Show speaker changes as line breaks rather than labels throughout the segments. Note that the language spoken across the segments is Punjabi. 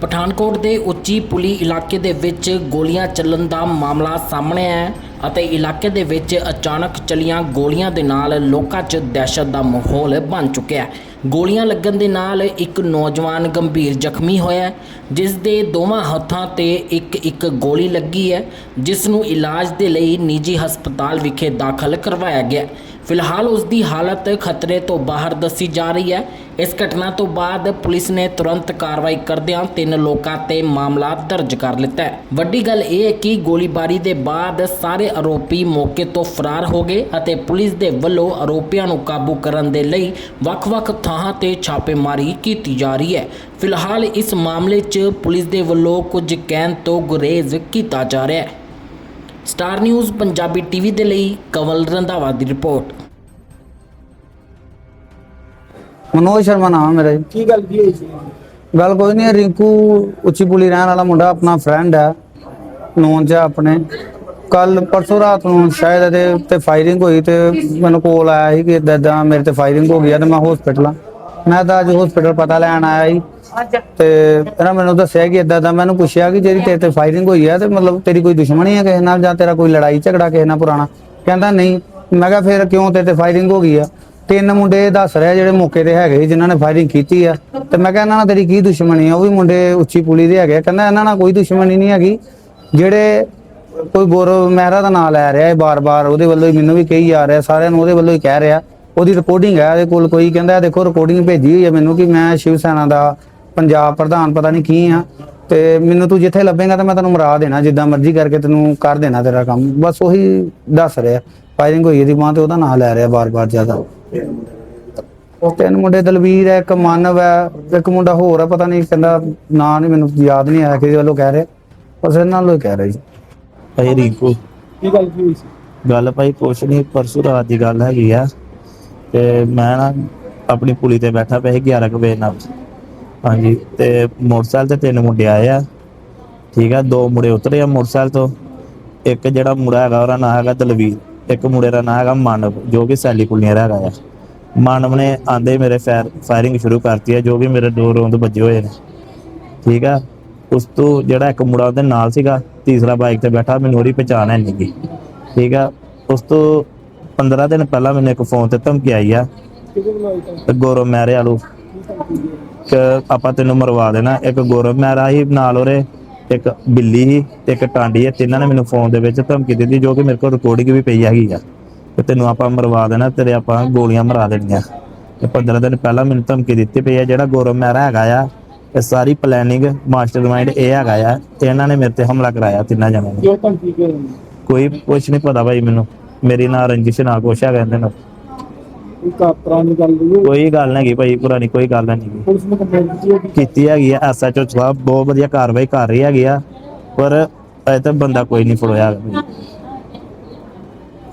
ਪਠਾਨਕੋਟ ਦੇ ਉੱਚੀ ਪੁਲੀ ਇਲਾਕੇ ਦੇ ਵਿੱਚ ਗੋਲੀਆਂ ਚੱਲਣ ਦਾ ਮਾਮਲਾ ਸਾਹਮਣੇ ਹੈ ਅਤੇ ਇਲਾਕੇ ਦੇ ਵਿੱਚ ਅਚਾਨਕ ਚੱਲੀਆਂ ਗੋਲੀਆਂ ਦੇ ਨਾਲ ਲੋਕਾਂ 'ਚ ਦਹਿਸ਼ਤ ਦਾ ਮਾਹੌਲ ਬਣ ਚੁੱਕਿਆ ਹੈ। ਗੋਲੀਆਂ ਲੱਗਣ ਦੇ ਨਾਲ ਇੱਕ ਨੌਜਵਾਨ ਗੰਭੀਰ ਜ਼ਖਮੀ ਹੋਇਆ ਜਿਸ ਦੇ ਦੋਵਾਂ ਹੱਥਾਂ ਤੇ ਇੱਕ ਇੱਕ ਗੋਲੀ ਲੱਗੀ ਹੈ, ਜਿਸ ਨੂੰ ਇਲਾਜ ਦੇ ਲਈ ਨਿੱਜੀ ਹਸਪਤਾਲ ਵਿਖੇ ਦਾਖਲ ਕਰਵਾਇਆ ਗਿਆ ਫਿਲਹਾਲ ਉਸ ਦੀ ਹਾਲਤ ਖਤਰੇ ਤੋਂ ਬਾਹਰ ਦੱਸੀ ਜਾ ਰਹੀ ਹੈ। ਇਸ ਘਟਨਾ ਤੋਂ ਬਾਅਦ ਪੁਲਿਸ ਨੇ ਤੁਰੰਤ ਕਾਰਵਾਈ ਕਰਦਿਆਂ ਤਿੰਨ ਲੋਕਾਂ ਤੇ ਮਾਮਲਾ ਦਰਜ ਕਰ ਲਿੱਤਾ ਹੈ। ਵੱਡੀ ਗੱਲ ਇਹ ਹੈ ਕਿ ਗੋਲੀਬਾਰੀ ਦੇ ਬਾਅਦ ਸਾਰੇ ਆਰੋਪੀ ਮੌਕੇ ਤੋਂ ਫਰਾਰ ਹੋ ਗਏ ਅਤੇ ਪੁਲਿਸ ਦੇ ਵੱਲੋਂ ਆਰੋਪੀਆਂ ਨੂੰ ਕਾਬੂ ਕਰਨ ਦੇ ਲਈ ਵੱਖ-ਵੱਖ ਥਾਵਾਂ ਤੇ ਛਾਪੇਮਾਰੀ ਕੀਤੀ ਜਾ ਰਹੀ ਹੈ। ਫਿਲਹਾਲ ਇਸ ਮਾਮਲੇ 'ਚ ਪੁਲਿਸ ਦੇ ਵੱਲੋਂ ਕੁਝ ਕਹਿਣ ਤੋਂ ਗੁਰੇਜ਼ ਕੀਤਾ ਜਾ ਰਿਹਾ ਹੈ। ਸਟਾਰ ਨਿਊਜ਼ ਪੰਜਾਬੀ ਟੀਵੀ ਦੇ ਲਈ ਕਵਲ ਰੰਧਾਵਾ ਦੀ ਰਿਪੋਰਟ।
ਮਨੋਜ ਸ਼ਰਮਾ ਨਾਮ ਹੈ ਮੇਰਾ ਜੀ।
ਕੀ ਗੱਲ ਕੀ ਹੋਈ ਸੀ?
ਗੱਲ ਕੋਈ ਨਹੀਂ ਰਿੰਕੂ ਉੱਚੀ ਪੁਲੀ ਰਹਿਣ ਵਾਲਾ ਮੁੰਡਾ ਆਪਣਾ ਫਰੈਂਡ ਹੈ ਨੌਨ ਚ ਆਪਣੇ। ਕੱਲ ਪਰਸੋਂ ਰਾਤ ਨੂੰ ਸ਼ਾਇਦ ਇਹਦੇ ਉੱਤੇ ਫਾਇਰਿੰਗ ਹੋਈ ਤੇ ਮੈਨੂੰ ਕੋਲ ਆਇਆ ਸੀ ਕਿ ਏਦਾਂ ਮੇਰੇ ਤੇ ਫਾਇਰਿੰਗ ਹੋ ਗਈ ਆ ਤੇ ਮੈਂ ਹਸਪੀਟਲ ਆ। ਮੈਂ ਤਾਂ ਅੱਜ ਹਸਪੀਟਲ ਪਤਾ ਲੈਣ ਆਇਆ ਸੀ ਤੇ ਇਹਨਾਂ ਮੈਨੂੰ ਦੱਸਿਆ ਕਿ ਏਦਾਂ ਦਾ ਮੈਨੂੰ ਪੁੱਛਿਆ ਕਿ ਜਿਹੜੀ ਤੇਰੇ ਤੇ ਫਾਇਰਿੰਗ ਹੋਈ ਆ ਤੇ ਮਤਲਬ ਤੇਰੀ ਕੋਈ ਦੁਸ਼ਮਣੀ ਹੈ ਕਿਸੇ ਨਾਲ ਜਾਂ ਤੇਰਾ ਕੋਈ ਲੜਾਈ ਝਗੜਾ ਕਿਸੇ ਨਾਲ ਪੁਰਾਣਾ? ਕਹਿੰਦਾ ਨਹੀਂ। ਮੈਂ ਕਿਹਾ ਫਿਰ ਕਿਉਂ ਤੇਰੇ ਤੇ ਫਾਇਰਿੰਗ ਹੋ ਗਈ ਆ? ਤਿੰਨ ਮੁੰਡੇ ਦੱਸ ਰਿਹਾ ਜਿਹੜੇ ਮੌਕੇ ਤੇ ਹੈਗੇ ਸੀ, ਜਿਨ੍ਹਾਂ ਨੇ ਫਾਇਰਿੰਗ ਕੀਤੀ ਆ। ਤੇ ਮੈਂ ਕਿਹਾ ਇਹਨਾਂ ਨਾਲ ਤੇਰੀ ਕੀ ਦੁਸ਼ਮਣੀ ਆ? ਉਹ ਵੀ ਮੁੰਡੇ ਉੱਚੀ ਪੁਲੀ ਦੇ ਹੈਗੇ ਆ। ਕਹਿੰਦਾ ਇਹਨਾਂ ਨਾਲ ਕੋਈ ਦੁਸ਼ਮਣੀ ਨਹੀਂ ਹੈਗੀ। ਜਿਹੜੇ ਕੋਈ ਗੌਰਵ ਮਹਿਰਾ ਦਾ ਨਾਮ ਲੈ ਰਿਹਾ ਹੈ ਬਾਰ-ਬਾਰ ਉਹਦੇ ਵੱਲੋਂ ਹੀ ਮੈਨੂੰ ਵੀ ਕਹੀ ਜਾ ਰਿਹਾ ਸਾਰਿਆਂ ਨੂੰ ਉਹਦੇ ਵੱਲੋਂ ਹੀ ਕਹਿ ਰਿਹਾ। ਉਹਦੀ ਰਿਕਾਰਡਿੰਗ ਹੈ ਇਹਦੇ ਕੋਲ ਕੋਈ ਕਹਿੰਦਾ ਇਹ ਦੇਖੋ ਰਿਕਾਰਡਿੰਗ ਭੇਜੀ ਹੋਈ ਹੈ ਮੈਨੂੰ ਕਿ ਮੈਂ ਸ਼ਿਵ ਸੈਨਾ ਦਾ ਪੰਜਾਬ ਪ੍ਰਧਾਨ ਪਤਾ ਨਹੀਂ ਕੀ ਆ। ਤੇ ਮੈਨੂੰ ਤੂੰ ਜਿੱਥੇ ਲੱਭੇਗਾ ਤਾਂ ਮੈਂ ਤੈਨੂੰ ਮਰਾ ਦੇਣਾ ਜਿੱਦਾਂ ਮਰਜ਼ੀ ਕਰਕੇ ਤੈਨੂੰ ਕਰ ਦੇਣਾ ਤੇਰਾ ਕੰਮ। ਬਸ ਉਹੀ ਦੱਸ ਰਿਹਾ। ਫਾਇਰਿੰਗ ਹੋਈ ਇਹਦੀ ਬਾਂਹ ਤੇ ਉਹਦਾ ਨਾਮ ਲੈ ਰਿਹਾ ਬਾਰ-ਬਾਰ ਜ਼ਿਆਦਾ। ਤਿੰਨ ਮੁੰਡੇ ਦਲਵੀਰ ਹੈ ਇੱਕ ਮਾਨਵ ਹੈ ਇੱਕ ਮੁੰਡਾ ਹੋਰ ਹੈ ਪਤਾ ਨਹੀਂ ਕਹਿੰਦਾ ਨਾਂ ਨਹੀਂ ਮੈਨੂੰ ਯਾਦ ਨਹੀਂ ਆਇਆ ਕਿਹਦੇ ਵੱਲੋਂ ਕਹਿ ਰਿਹਾ। ਬਸ ਇਹਨਾਂ ਵੱਲੋਂ ਹੀ ਕਹਿ ਰਿਹਾ ਜੀ।
ਭਾਈ ਰਿੰਕੂ।
ਕੀ ਗੱਲ ਕੀ ਹੋਈ ਸੀ?
ਗੱਲ ਭਾਈ ਕੁਛ ਨਹੀਂ ਪਰਸੋਂ ਰਾਤ ਦੀ ਗੱਲ ਹੈਗੀ ਆ। ਤੇ ਮੈਂ ਨਾ ਆਪਣੀ ਪੁਲੀ ਤੇ ਬੈਠਾ ਪਿਆ ਸੀ 11 ਕੁ ਵਜੇ ਨਾਲ। ਹਾਂਜੀ, ਤੇ ਮੋਟਰਸਾਈਕਲ ਤੇ ਤਿੰਨ ਮੁੰਡੇ ਆਏ ਆ। ਠੀਕ ਆ, ਦੋ ਮੁੰਡੇ ਉਤਰੇ ਆ ਮੋਟਰਸਾਈਕਲ ਤੋਂ। ਇੱਕ ਜਿਹੜਾ ਮੁੰਡਾ ਹੈਗਾ, ਉਹਦਾ ਨਾਂ ਹੈਗਾ ਦਲਵੀਰ। ਇੱਕ ਮੁੰਡੇ ਦਾ ਨਾਂ ਹੈਗਾ ਮਾਨਵ, ਜੋ ਕਿ ਸੈਲੀ ਪੁਲੀਆਂ ਦਾ ਹੈਗਾ ਆ। ਮਾਨਵ ਨੇ ਆਂਦੇ ਮੇਰੇ ਫਾਇਰ, ਫਾਇਰਿੰਗ ਸ਼ੁਰੂ ਕਰਤੀ ਹੈ ਜੋ ਕਿ ਮੇਰੇ ਦੋ ਰੌਂਦ ਵੱਜੇ ਹੋਏ ਨੇ। ਠੀਕ ਆ, ਉਸ ਤੋਂ ਜਿਹੜਾ ਇੱਕ ਮੁੰਡਾ ਉਹਦੇ ਨਾਲ ਸੀਗਾ, ਤੀਸਰਾ ਬਾਈਕ ਤੇ ਬੈਠਾ, ਮੈਨੂੰ ਉਹਦੀ ਪਛਾਣ ਹੈ ਨਹੀਂ ਠੀਕ ਆ, ਉਸ ਤੋਂ 15 ਦਿਨ ਪਹਿਲਾਂ ਮੈਨੂੰ ਇੱਕ ਫੋਨ ਤੇ ਧਮਕੀ ਆਈ ਆ।
ਕਿਹਦੇ ਤਾਂ
ਤੇ ਗੌਰਵ ਮੈਰੇ ਵਾਲੂ।
ਕੀ
ਆਪਾਂ ਤੈਨੂੰ ਮਰਵਾ ਦੇਣਾ। ਇੱਕ ਗੌਰਵ ਮੈਰਾ ਹੀ ਨਾਲ ਉਹਦੇ ਇੱਕ ਬਿੱਲੀ ਸੀ ਤੇ ਇੱਕ ਟਾਂਡੀ ਹੈ ਤਿੰਨਾਂ ਨੇ ਮੈਨੂੰ ਫੋਨ ਦੇ ਵਿੱਚ ਧਮਕੀ ਦਿੱਤੀ ਜੋ ਕਿ ਮੇਰੇ ਕੋਲ ਰਿਕਾਰਡਿੰਗ ਵੀ ਪਈ ਹੈਗੀ ਆ। ਤੇ ਤੈਨੂੰ ਆਪਾਂ ਮਰਵਾ ਦੇਣਾ ਤੇਰੇ ਆਪਾਂ ਗੋਲੀਆਂ ਮਰਾ ਦੇਣੀਆਂ। ਤੇ 15 ਦਿਨ ਪਹਿਲਾਂ ਮੈਨੂੰ ਧਮਕੀ ਦਿੱਤੀ ਪਈ ਆ। ਜਿਹੜਾ ਗੌਰਵ ਮੈਰਾ ਹੈਗਾ ਆ ਇਹ ਸਾਰੀ ਪਲੈਨਿੰਗ ਮਾਸਟਰਮਾਈਂਡ ਇਹ ਹੈਗਾ ਆ। ਇਹਨਾਂ ਨੇ ਮੇਰੇ ਤੇ ਹਮਲਾ ਕਰਾਇਆ ਤਿੰਨਾਂ ਜਣਿਆਂ ਨੇ।
ਕਿਉਂ ਧਮਕੀ ਕਿਉਂ ਹੋਈ?
ਕੋਈ ਕੁਛ ਨਹੀਂ ਪਤਾ ਭਾਈ ਮੈਨੂੰ। ਮੇਰੀ ਨਾਂ ਰੰਜਿਸ਼ ਨਾ ਕੁਛ ਹੈਗਾ ਇਹਦੇ ਨਾਲ।
ਕੋਈ ਕਾ ਪੁਰਾਣੀ ਗੱਲ ਨਹੀਂ
ਕੋਈ ਗੱਲ ਨਹੀਂ ਹੈਗੀ ਭਾਈ ਪੁਰਾਣੀ ਕੋਈ ਗੱਲ ਨਹੀਂ ਹੈਗੀ।
ਪੁਲਿਸ ਨੇ ਕੰਪਲੇਂਟ ਕੀਤੀ ਹੋਗੀ
ਕੀਤੀ ਹੈਗੀ ਆ ਐਸਐਚਓ ਸਾਹਿਬ ਬਹੁਤ ਵਧੀਆ ਕਾਰਵਾਈ ਕਰ ਰਹੀ ਹੈਗੀ ਆ ਪਰ ਅਜੇ ਤੱਕ ਬੰਦਾ ਕੋਈ ਨਹੀਂ ਫੜੋਇਆ ਹੈਗਾ ਭਾਈ।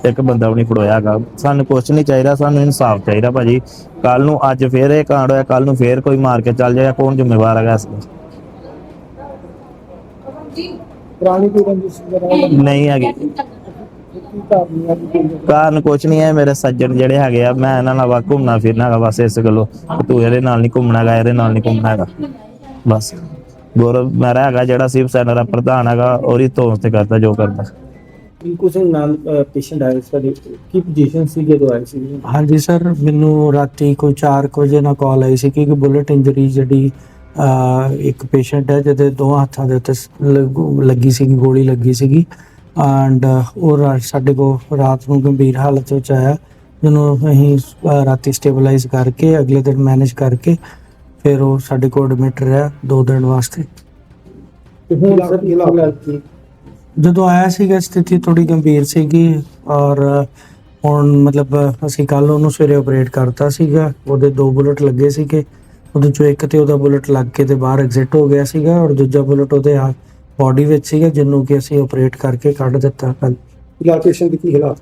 ਇੱਕ ਬੰਦਾ ਵੀ ਨਹੀਂ ਫੜੋਇਆ ਹੈਗਾ। ਸਾਨੂੰ ਕੁਛ ਨਹੀਂ ਚਾਹੀਦਾ ਸਾਨੂੰ ਇਨਸਾਫ ਚਾਹੀਦਾ ਭਾਜੀ। ਕੱਲ ਨੂੰ ਅੱਜ ਫੇਰ ਇਹ ਕਾਂਡ ਹੋਇਆ ਕੱਲ ਨੂੰ ਫੇਰ ਕੋਈ ਮਾਰ ਕੇ ਚੱਲ ਜਾਏਗਾ ਕੌਣ ਜ਼ਿੰਮੇਵਾਰ ਹੈਗਾ ਇਸ ਦਾ?
ਪੁਰਾਣੀ ਕੋਈ ਰੰਜਿਸ਼ ਵਗੈਰਾ?
ਨਹੀਂ ਹੈਗੀ।
ਕਾਰਨ
ਕੁਛ ਨਹੀਂ ਹੈ ਮੇਰੇ ਸੱਜਣ ਜਿਹੜੇ ਹੈਗੇ ਆ ਮੈਂ ਇਹਨਾਂ ਨਾਲ ਵਾ ਘੁੰਮਣਾ ਫਿਰਨਾ ਹੈਗਾ ਬਸ ਇਸ ਗੱਲੋਂ। ਤੂੰ ਇਹਦੇ ਨਾਲ ਨਹੀਂ ਘੁੰਮਣਾ ਹੈਗਾ ਇਹਦੇ ਨਾਲ ਨਹੀਂ ਘੁੰਮਣਾ ਹੈਗਾ। ਬਸ। ਗੌਰਵ ਮੇਰਾ ਹੈਗਾ ਜਿਹੜਾ ਸਿਵ ਸੈਨਾ ਦਾ ਪ੍ਰਧਾਨ ਹੈਗਾ ਉਹਦੀ ਤੋਸ ਤੇ ਕਰਦਾ ਜੋ ਕਰਦਾ।
ਬਿਲਕੁਲ ਸਿੰਘ ਨਾਲ ਪੇਸ਼ੈਂਟ ਆਇਆ ਸੀ ਤੁਹਾਡੇ ਕੀ ਪੋਜੀਸ਼ਨ ਸੀ ਜਦੋਂ ਆਏ ਸੀ?
ਹਾਂਜੀ ਸਰ ਮੈਨੂੰ ਰਾਤੀ ਕੋਈ 4 ਵਜੇ ਨਾਲ ਕਾਲ ਆਈ ਸੀ ਕਿ ਬੁਲਟ ਇੰਜਰੀ ਜਿਹੜੀ ਇੱਕ ਪੇਸ਼ੈਂਟ ਹੈ ਜਿਹਦੇ ਦੋ ਹੱਥਾਂ ਦੇ ਉੱਤੇ ਲੱਗੀ ਸੀਗੀ ਗੋਲੀ ਲੱਗੀ ਸੀਗੀ। ਐਂਡ ਉਹ ਰਾ- ਸਾਡੇ ਕੋਲ ਰਾਤ ਨੂੰ ਗੰਭੀਰ ਹਾਲਤ ਵਿੱਚ ਆਇਆ। ਜਿਹਨੂੰ ਅਸੀਂ ਅਹ, ਰਾਤੀ ਸਟੇਬਲਾਈਜ਼ ਕਰਕੇ ਅਗਲੇ ਦਿਨ ਮੈਨੇਜ ਕਰਕੇ ਫਿਰ ਉਹ ਸਾਡੇ ਕੋਲ ਐਡਮਿਟ ਰਿਹਾ ਦੋ ਦਿਨ ਵਾਸਤੇ।
ਤੇ ਹੁਣ ਸਰ ਕੀ ਹਾਲ ਕੀ
ਜਦੋਂ ਆਇਆ ਸੀਗਾ ਸਥਿਤੀ ਥੋੜੀ ਗੰਭੀਰ ਸੀਗੀ ਔਰ ਹੁਣ ਮਤਲਬ ਅਸੀਂ ਕੱਲ ਉਹਨੂੰ ਸਵੇਰੇ ਆਪਰੇਟ ਕਰਤਾ ਸੀਗਾ। ਉਹਦੇ ਦੋ ਬੁਲਟ ਲੱਗੇ ਸੀਗੇ। ਉਹਦੇ ਚੋਂ ਇੱਕ ਤੇ ਉਹਦਾ ਬੁਲਟ ਲੱਗ ਕੇ ਤੇ ਬਾਹਰ ਐਗਜ਼ਿਟ ਹੋ ਗਿਆ ਸੀਗਾ ਔਰ ਦੂਜਾ ਬੁਲਟ ਉਹਦੇ ਬਾਡੀ ਵਿੱਚ ਸੀਗਾ, ਜਿਹਨੂੰ ਕਿ ਅਸੀਂ ਆਪਰੇਟ ਕਰਕੇ ਕੱਢ ਦਿੱਤਾ। ਕੱਲ
ਫਿਲਹਾਲ ਦੀ ਕੀ ਹਾਲਾਤ?